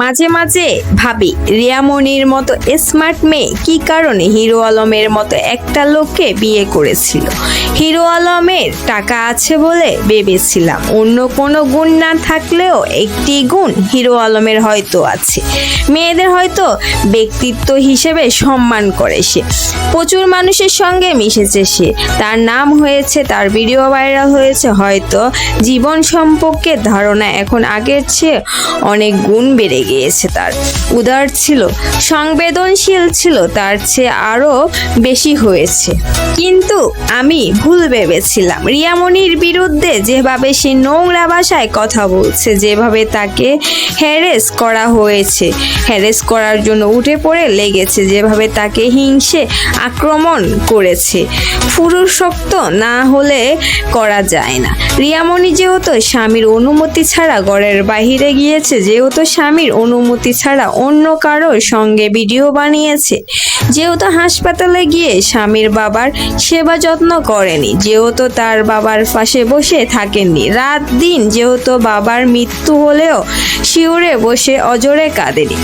মাঝে মাঝে ভাবি রিয়ামনির মতো স্মার্ট মেয়ে কি কারণে হিরো আলমের মতো একটা লোককে বিয়ে করেছিল? হিরো আলমের টাকা আছে বলে ভেবেছিলাম, অন্য কোনো গুণ না থাকলেও একটি গুণ হিরো আলমের হয়তো আছে। মেয়েদের হয়তো ব্যক্তিত্ব হিসেবে সম্মান করে সে। প্রচুর মানুষের সঙ্গে মিশেছে সে। তার নাম হয়েছে, তার ভিডিও ভাইরাল হয়েছে, হয়তো জীবন সম্পর্কে ধারণা এখন আগের চেয়ে অনেক গুণ বেড়ে গিয়েছে তার। উদার ছিল, সংবেদনশীল ছিল, তার চেয়ে আরও বেশি হয়েছে। কিন্তু আমি ভুল ভেবেছিলাম। রিয়ামণির বিরুদ্ধে যেভাবে সে নোংরা ভাষায় কথা বলছে, যেভাবে তাকে হ্যারেস করা হয়েছে হ্যারেস করার জন্য উঠে পড়ে লেগেছে, যেভাবে তাকে হিংসে আক্রমণ করেছে পুরুষত্ব না হলে করা যায় না। রিয়ামণি যেহেতু স্বামীর অনুমতি ছাড়া ঘরের বাহিরে গিয়েছে, যেহেতু স্বামীর অনুমতি ছাড়া অন্য কারোর সঙ্গে ভিডিও বানিয়েছে। যেহেতু হাসপাতালে গিয়ে স্বামীর বাবার সেবা যত্ন করেনি, যেহেতু তার বাবার পাশে বসে থাকেননি, রাত দিন যেহেতু বাবার মৃত্যু হলেও শিউরে বসে অজরে কাঁদেনি।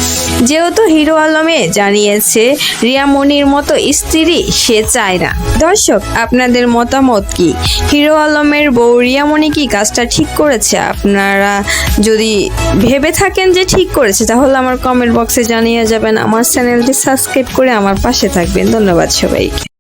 যেহেতু হিরো আলমে জানিয়েছে রিয়ামণির মতো স্ত্রী সে চায় না। দর্শক, আপনাদের মতামত কি? হিরো আলমের বউ রিয়ামণি কি কাজটা ঠিক করেছে? আপনারা যদি ভেবে থাকেন যে ঠিক করেছে, তাহলে আমার কমেন্ট বক্সে জানিয়ে যাবেন। আমার চ্যানেলটি সাবস্ক্রাইব করে আমার পাশে থাকবেন। ধন্যবাদ সবাইকে।